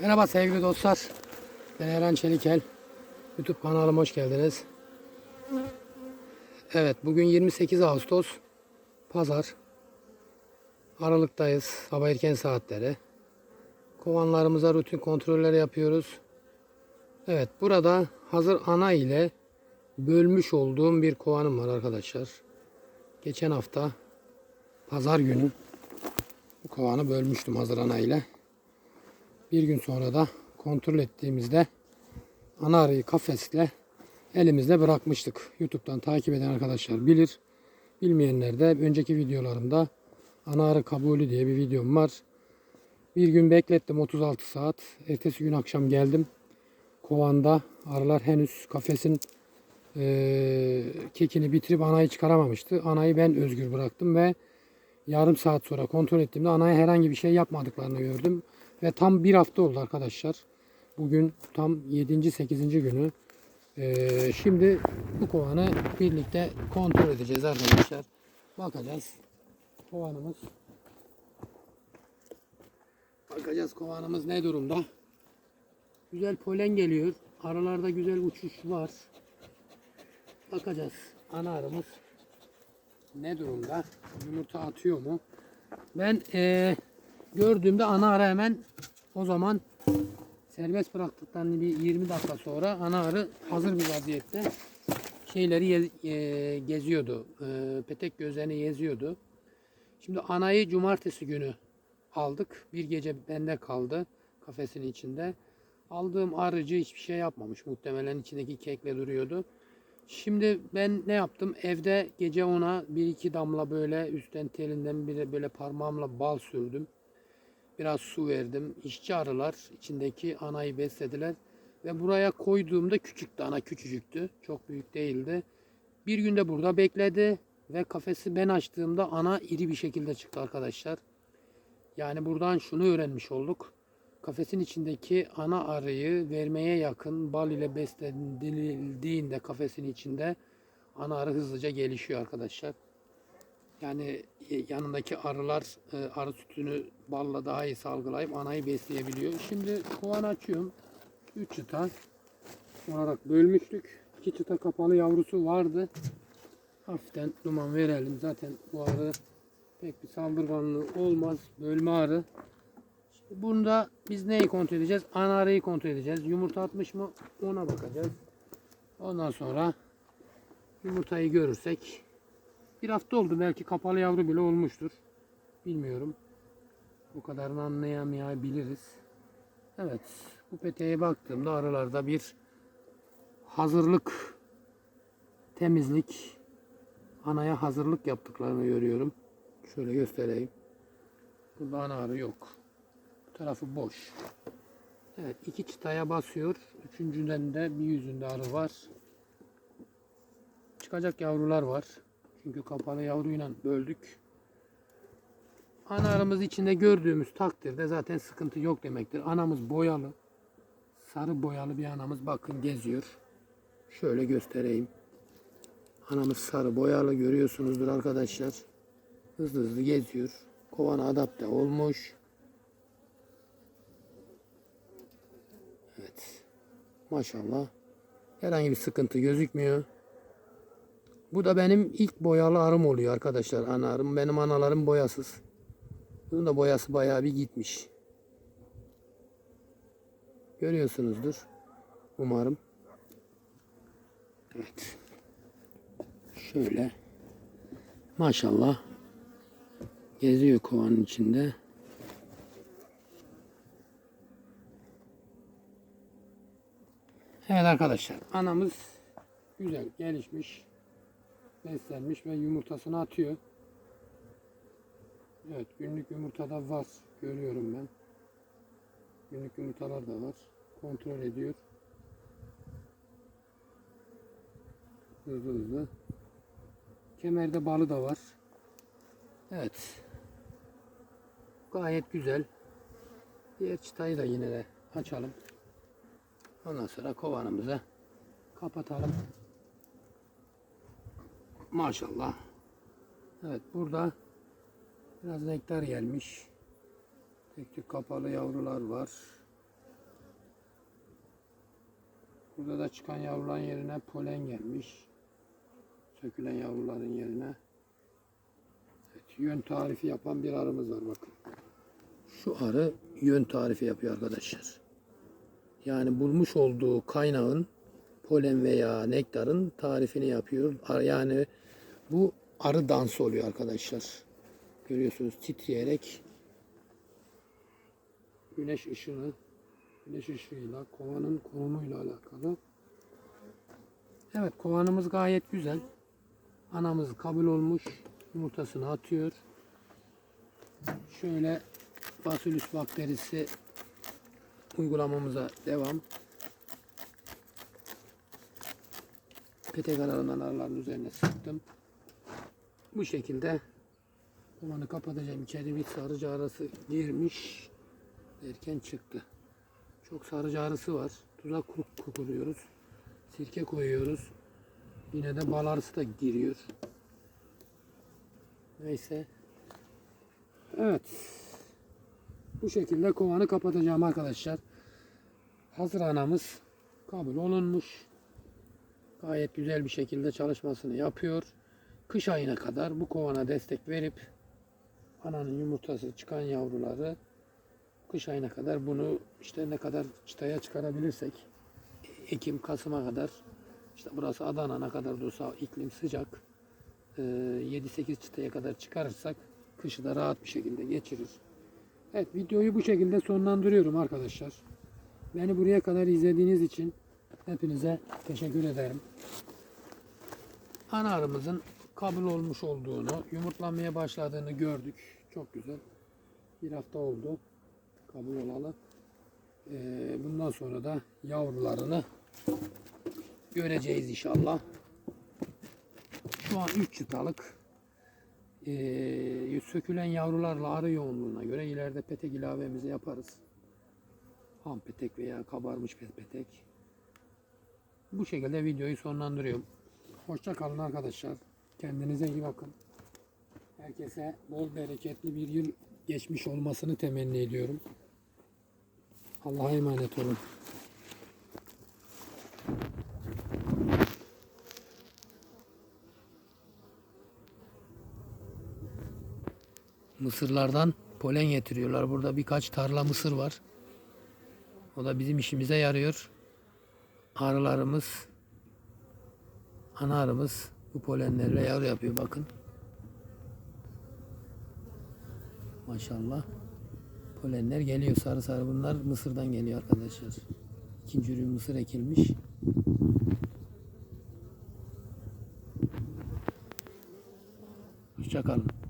Merhaba sevgili dostlar. Ben Eren Çelikel. YouTube kanalıma hoş geldiniz. Evet bugün 28 Ağustos. Pazar. Aralıktayız. Sabah erken saatleri. Kovanlarımıza rutin kontrolleri yapıyoruz. Evet burada hazır ana ile bölmüş olduğum bir kovanım var arkadaşlar. Geçen hafta pazar günü bu kovanı bölmüştüm hazır ana ile. Bir gün sonra da kontrol ettiğimizde ana arıyı kafesle elimizde bırakmıştık. YouTube'dan takip eden arkadaşlar bilir. Bilmeyenler de önceki videolarımda ana arı kabulü diye bir videom var. Bir gün beklettim 36 saat. Ertesi gün akşam geldim. Kovanda arılar henüz kafesin eee, kekini bitirip anayı çıkaramamıştı. Anayı ben özgür bıraktım ve yarım saat sonra kontrol ettiğimde anaya herhangi bir şey yapmadıklarını gördüm. Ve tam bir hafta oldu arkadaşlar. Bugün tam 7. 8. günü. Ee, şimdi bu kovanı birlikte kontrol edeceğiz arkadaşlar. Bakacağız. Kovanımız. Bakacağız kovanımız ne durumda. Güzel polen geliyor. Aralarda güzel uçuş var. Bakacağız. Ana arımız ne durumda? Yumurta atıyor mu? Ben eee, gördüğümde ana arı hemen o zaman serbest bıraktıktan bir 20 dakika sonra ana arı hazır bir vaziyette şeyleri eee, geziyordu. Eee, petek gözlerini geziyordu. Şimdi anayı cumartesi günü aldık. Bir gece bende kaldı kafesin içinde. Aldığım arıcı hiçbir şey yapmamış. Muhtemelen içindeki kekle duruyordu. Şimdi ben ne yaptım? Evde gece ona bir iki damla böyle üstten telinden bir de böyle parmağımla bal sürdüm. Biraz su verdim. İşçi arılar içindeki anayı beslediler. Ve buraya koyduğumda küçüktü. Ana küçücüktü. Çok büyük değildi. Bir günde burada bekledi. Ve kafesi ben açtığımda ana iri bir şekilde çıktı arkadaşlar. Yani buradan şunu öğrenmiş olduk. Kafesin içindeki ana arıyı vermeye yakın bal ile beslenildiğinde kafesin içinde ana arı hızlıca gelişiyor arkadaşlar. Yani e, yanındaki arılar e, arı sütünü balla daha iyi salgılayıp anayı besleyebiliyor. Şimdi kovanı açıyorum. 3 çıta olarak bölmüştük. 2 çıta kapalı yavrusu vardı. Hafiften duman verelim. Zaten bu arı pek bir saldırganlığı olmaz. Bölme arı. Bunda biz neyi kontrol edeceğiz? Ana arayı kontrol edeceğiz. Yumurta atmış mı? Ona bakacağız. Ondan sonra yumurtayı görürsek bir hafta oldu. Belki kapalı yavru bile olmuştur. Bilmiyorum. Bu kadarını anlayamayabiliriz. Evet. Bu peteğe baktığımda aralarda bir hazırlık, temizlik, anaya hazırlık yaptıklarını görüyorum. Şöyle göstereyim. Burada ana arı yok. Bu tarafı boş. Evet iki çıtaya basıyor. Üçüncüden de bir yüzünde arı var. Çıkacak yavrular var. Çünkü kapalı yavruyla böldük. Ana arımız içinde gördüğümüz takdirde zaten sıkıntı yok demektir. Anamız boyalı. Sarı boyalı bir anamız bakın geziyor. Şöyle göstereyim. Anamız sarı boyalı görüyorsunuzdur arkadaşlar. Hızlı hızlı geziyor. Kovana adapte olmuş. Evet. Maşallah. Herhangi bir sıkıntı gözükmüyor. Bu da benim ilk boyalı arım oluyor arkadaşlar. Ana arım. Benim analarım boyasız. Bunun da boyası bayağı bir gitmiş. Görüyorsunuzdur. Umarım. Evet. Şöyle. Maşallah. Geziyor kovanın içinde. Evet arkadaşlar anamız güzel gelişmiş beslenmiş ve yumurtasını atıyor. Evet günlük yumurtada var görüyorum ben. Günlük yumurtalar da var. Kontrol ediyor. Hızlı hızlı. Kemerde balı da var. Evet. Gayet güzel. Diğer çıtayı da yine de açalım. Ondan sonra kovanımızı kapatalım. Maşallah. Evet burada biraz nektar gelmiş. Tek tük kapalı yavrular var. Burada da çıkan yavruların yerine polen gelmiş. Sökülen yavruların yerine. Evet, yön tarifi yapan bir arımız var bakın. Şu arı yön tarifi yapıyor arkadaşlar. Yani bulmuş olduğu kaynağın polen veya nektarın tarifini yapıyor. Yani bu arı dansı oluyor arkadaşlar. Görüyorsunuz titreyerek güneş ışını güneş ışığıyla kovanın konumuyla alakalı. Evet kovanımız gayet güzel. Anamız kabul olmuş. Yumurtasını atıyor. Şöyle Bacillus bakterisi uygulamamıza devam. Petek aralarından arıların üzerine sıktım. Bu şekilde kovanı kapatacağım. İçeri bir sarıcı arası girmiş derken çıktı. Çok sarıcı arısı var. Tuzak kur- kuruyoruz. Sirke koyuyoruz. Yine de bal arısı da giriyor. Neyse. Evet. Bu şekilde kovanı kapatacağım arkadaşlar. Hazır anamız kabul olunmuş. Gayet güzel bir şekilde çalışmasını yapıyor. Kış ayına kadar bu kovana destek verip ananın yumurtası çıkan yavruları kış ayına kadar bunu işte ne kadar çıtaya çıkarabilirsek Ekim Kasım'a kadar işte burası Adana ne kadar da olsa iklim sıcak eee, 7-8 çıtaya kadar çıkarırsak kışı da rahat bir şekilde geçirir. Evet videoyu bu şekilde sonlandırıyorum arkadaşlar. Beni buraya kadar izlediğiniz için hepinize teşekkür ederim. Ana arımızın kabul olmuş olduğunu, yumurtlanmaya başladığını gördük. Çok güzel. Bir hafta oldu kabul olalı. Ee, bundan sonra da yavrularını göreceğiz inşallah. Şu an 3 çıtalık. Ee, sökülen yavrularla arı yoğunluğuna göre ileride petek ilavemizi yaparız. Ham petek veya kabarmış pet- petek. Bu şekilde videoyu sonlandırıyorum. Hoşça kalın arkadaşlar. Kendinize iyi bakın. Herkese bol bereketli bir yıl geçmiş olmasını temenni ediyorum. Allah'a emanet olun. Mısırlardan polen getiriyorlar. Burada birkaç tarla mısır var. O da bizim işimize yarıyor. Arılarımız, ana arımız bu polenlerle yavru yapıyor bakın. Maşallah. Polenler geliyor sarı sarı bunlar Mısır'dan geliyor arkadaşlar. İkinci ürün mısır ekilmiş. Hoşçakalın.